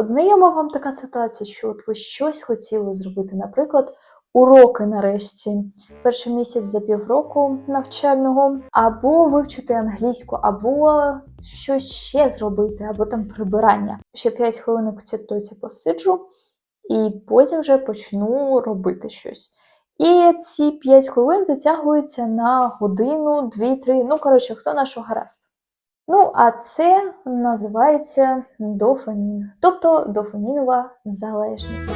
От знайома вам така ситуація, що от ви щось хотіли зробити, наприклад, уроки нарешті, перший місяць за півроку навчального, або вивчити англійську, або щось ще зробити, або там прибирання. Ще 5 хвилин в тіктоці посиджу, і потім вже почну робити щось. І ці 5 хвилин затягуються на годину, 2-3, ну коротше, хто на що гаразд. Ну, а це називається дофамін, тобто дофамінова залежність.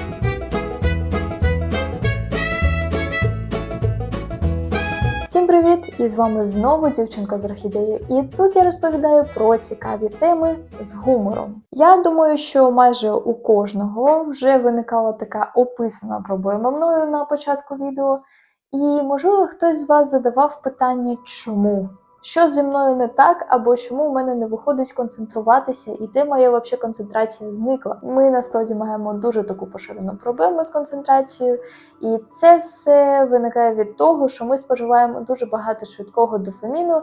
Всім привіт! І з вами знову дівчинка з орхідеї. І тут я розповідаю про цікаві теми з гумором. Я думаю, що майже у кожного вже виникала така описана проблема мною на початку відео. І можливо хтось з вас задавав питання, чому? Що зі мною не так, або чому в мене не виходить концентруватися, і де моя вообще концентрація зникла. Ми насправді маємо дуже таку поширену проблему з концентрацією, і це все виникає від того, що ми споживаємо дуже багато швидкого дофаміну,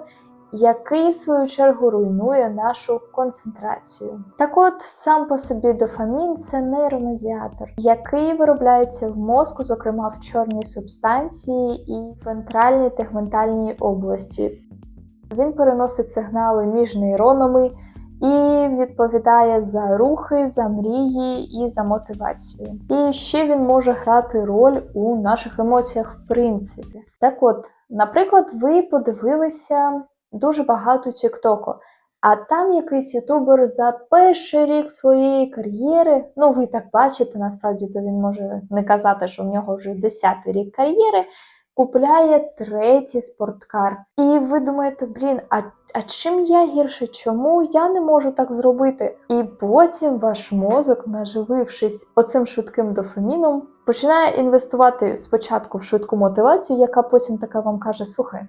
який в свою чергу руйнує нашу концентрацію. Так от сам по собі дофамін це нейромедіатор, який виробляється в мозку, зокрема в чорній субстанції і в вентральній тегментальній області. Він переносить сигнали між нейронами і відповідає за рухи, за мрії і за мотивацію. І ще він може грати роль у наших емоціях, в принципі. Так от, наприклад, ви подивилися дуже багато Тіктоку, а там якийсь ютубер за перший рік своєї кар'єри, ну ви так бачите, насправді то він може не казати, що в нього вже десятий рік кар'єри купляє третій спорткар. І ви думаєте, блін, а, а чим я гірше? Чому я не можу так зробити? І потім ваш мозок, наживившись оцим швидким дофаміном, починає інвестувати спочатку в швидку мотивацію, яка потім така вам каже: слухай.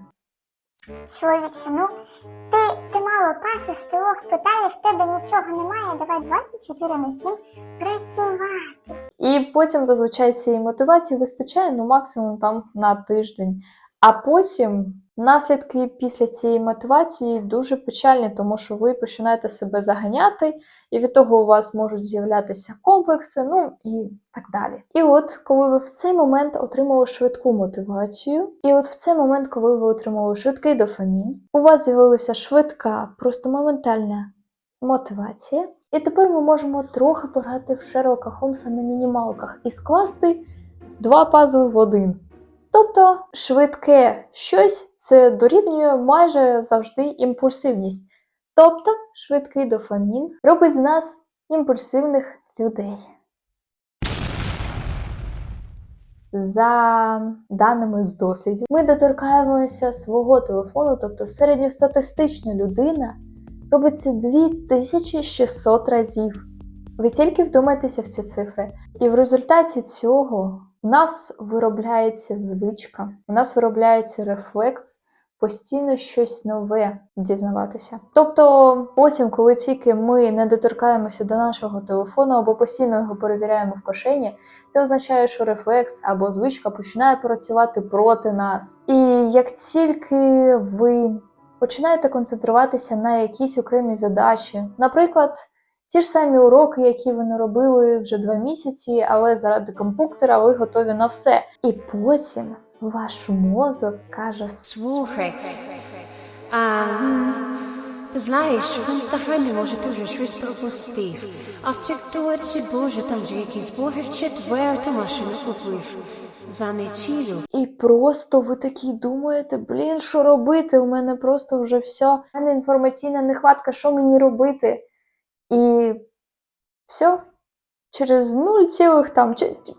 Чоловіче, ну ти, ти мало Паша ти питає, в тебе нічого немає, давай 24 на 7 працювати. І потім зазвичай цієї мотивації вистачає ну максимум там на тиждень. А потім наслідки після цієї мотивації дуже печальні, тому що ви починаєте себе заганяти, і від того у вас можуть з'являтися комплекси, ну і так далі. І от коли ви в цей момент отримали швидку мотивацію, і от в цей момент, коли ви отримали швидкий дофамін, у вас з'явилася швидка, просто моментальна мотивація. І тепер ми можемо трохи пограти в Шерлока Холмса на мінімалках і скласти два пазли в один. Тобто швидке щось це дорівнює майже завжди імпульсивність. Тобто швидкий дофамін робить з нас імпульсивних людей. За даними з дослідів, ми доторкаємося свого телефону, тобто середньостатистична людина робить це 2600 разів. Ви тільки вдумайтеся в ці цифри. І в результаті цього у нас виробляється звичка, у нас виробляється рефлекс постійно щось нове дізнаватися. Тобто, потім, коли тільки ми не доторкаємося до нашого телефону або постійно його перевіряємо в кишені, це означає, що рефлекс або звичка починає працювати проти нас. І як тільки ви починаєте концентруватися на якійсь окремій задачі, наприклад. Ті ж самі уроки, які ви не робили вже два місяці, але заради компуктера ви готові на все. І потім ваш мозок каже: Слухай, а ти знаєш, в інстаграмі може дуже щось пропустив. А в тіктоці, боже, там же якийсь блогер четверту машину купив за неділю. І просто ви такі думаєте, блін, що робити? У мене просто вже все. У мене інформаційна нехватка, що мені робити? І все. Через нуль цілих там,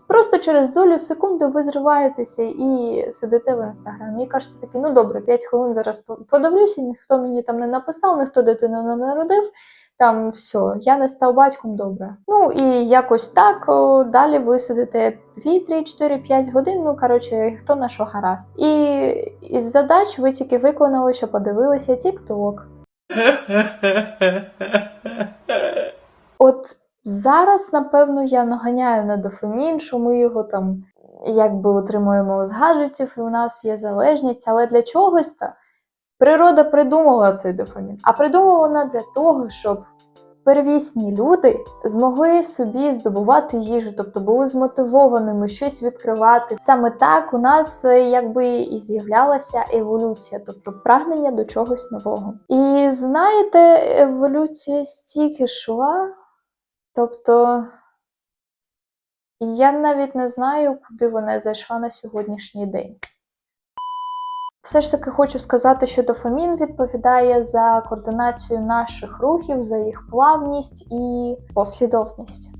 просто через долю секунди ви зриваєтеся і сидите в інстаграмі. І кажете такі, ну добре, 5 хвилин зараз подивлюся, ніхто мені там не написав, ніхто дитину не народив. Там все, я не став батьком добре. Ну і якось так. О, далі ви сидите 2, 3, 4, 5 годин. Ну коротше, хто на що гаразд. І із задач ви тільки виконали, що подивилися TikTok. От зараз, напевно, я наганяю на дофамін, що ми його там якби отримуємо з гаджетів, і у нас є залежність, але для чогось то природа придумала цей дофамін. А придумала вона для того, щоб первісні люди змогли собі здобувати їжу, тобто були змотивованими щось відкривати. Саме так у нас е, якби і з'являлася еволюція, тобто прагнення до чогось нового. І знаєте, еволюція стільки йшла, тобто. Я навіть не знаю, куди вона зайшла на сьогоднішній день. Все ж таки хочу сказати, що дофамін відповідає за координацію наших рухів, за їх плавність і послідовність.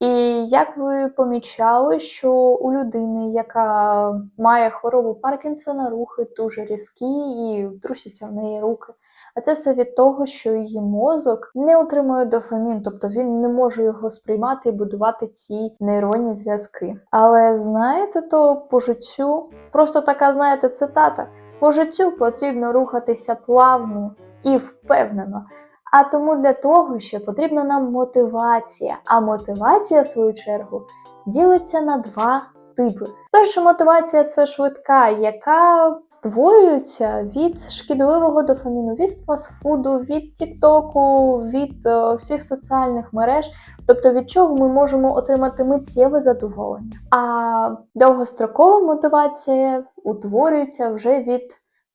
І як ви помічали, що у людини, яка має хворобу Паркінсона, рухи дуже різкі і трусяться в неї руки. А це все від того, що її мозок не отримує дофамін, тобто він не може його сприймати і будувати ці нейронні зв'язки. Але знаєте, то по життю, просто така, знаєте, цитата: по життю потрібно рухатися плавно і впевнено. А тому для того, що потрібна нам мотивація. А мотивація, в свою чергу, ділиться на два типи. Перша мотивація це швидка, яка створюється від шкідливого дофаміну, від фастфуду, від Тіктоку, від е, всіх соціальних мереж. Тобто від чого ми можемо отримати миттєве задоволення. А довгострокова мотивація утворюється вже від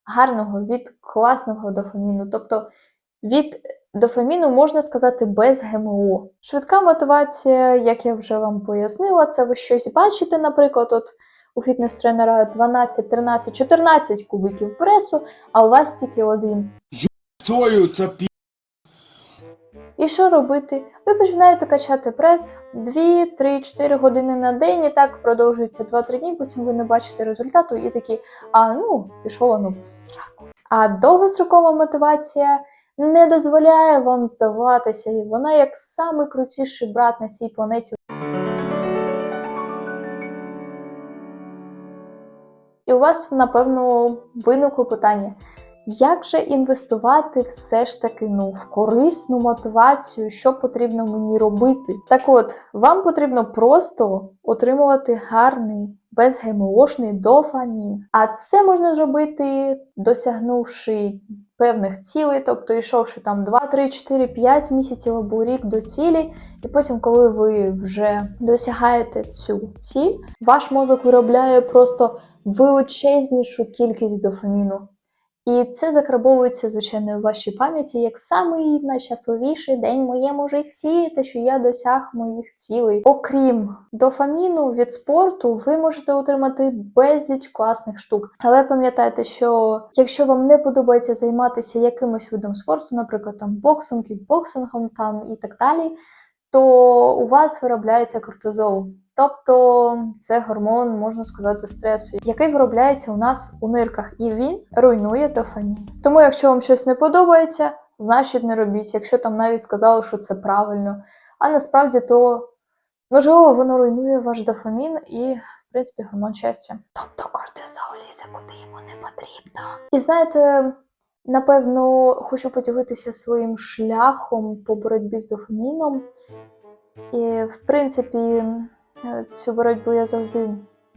гарного, від класного дофаміну. Тобто від дофаміну можна сказати без ГМО. Швидка мотивація, як я вже вам пояснила, це ви щось бачите, наприклад, от у фітнес-тренера 12, 13, 14 кубиків пресу, а у вас тільки один. Твою це пі... І що робити? Ви починаєте качати прес 2, 3, 4 години на день, і так продовжується 2-3 дні, потім ви не бачите результату і такі, а ну, пішло воно в сраку. А довгострокова мотивація не дозволяє вам здаватися, і вона як самий крутіший брат на цій планеті. І у вас, напевно, виникло питання. Як же інвестувати все ж таки ну, в корисну мотивацію, що потрібно мені робити? Так от, вам потрібно просто отримувати гарний, безгемошний дофамін. А це можна зробити, досягнувши певних цілей, тобто йшовши там 2, 3, 4, 5 місяців або рік до цілі, і потім, коли ви вже досягаєте цю ціль, ваш мозок виробляє просто величезнішу кількість дофаміну. І це закарбовується, звичайно, у вашій пам'яті як самий найщасливіший день в моєму житті, те, що я досяг моїх цілей. Окрім дофаміну від спорту, ви можете отримати безліч класних штук. Але пам'ятайте, що якщо вам не подобається займатися якимось видом спорту, наприклад, там боксом, кікбоксингом там і так далі, то у вас виробляється кортизол. Тобто це гормон, можна сказати, стресу, який виробляється у нас у нирках, і він руйнує дофамін. Тому, якщо вам щось не подобається, значить не робіть. Якщо там навіть сказали, що це правильно. А насправді то можливо воно руйнує ваш дофамін і, в принципі, гормон щастя. Тобто кортизол лізе, куди йому не потрібно. І знаєте. Напевно, хочу поділитися своїм шляхом по боротьбі з дофаміном. І, в принципі, е, цю боротьбу я завжди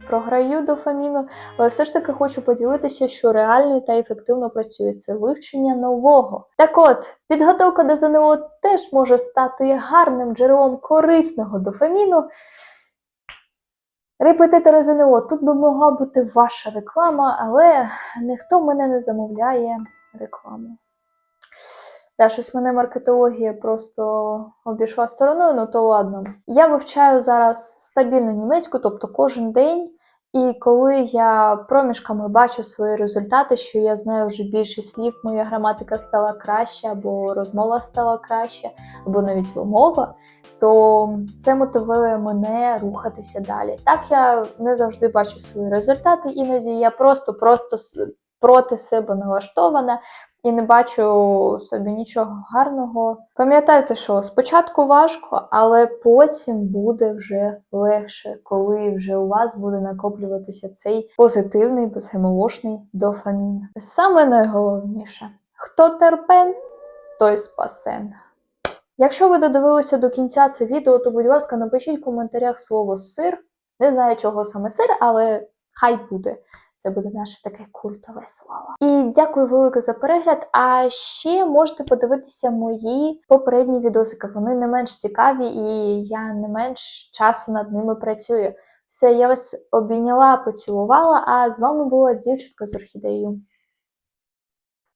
програю дофаміну, але все ж таки хочу поділитися, що реально та ефективно працює це вивчення нового. Так от, підготовка до ЗНО теж може стати гарним джерелом корисного дофаміну. Репетитори ЗНО, тут би могла бути ваша реклама, але ніхто мене не замовляє рекламу. Да, щось мене маркетологія просто обійшла стороною, ну то ладно. Я вивчаю зараз стабільну німецьку, тобто кожен день. І коли я проміжками бачу свої результати, що я знаю вже більше слів, моя граматика стала краще, або розмова стала краще, або навіть вимова, то це мотивує мене рухатися далі. Так я не завжди бачу свої результати, іноді я просто-просто проти себе налаштована і не бачу собі нічого гарного. Пам'ятайте, що спочатку важко, але потім буде вже легше, коли вже у вас буде накоплюватися цей позитивний, безгемолошний дофамін. Саме найголовніше, хто терпен, той спасен. Якщо ви додивилися до кінця це відео, то, будь ласка, напишіть в коментарях слово сир. Не знаю, чого саме сир, але хай буде. Це буде наше таке культове слово. І дякую велике за перегляд. А ще можете подивитися мої попередні відосики. Вони не менш цікаві, і я не менш часу над ними працюю. Все, я вас обійняла, поцілувала, а з вами була дівчинка з орхідеєю.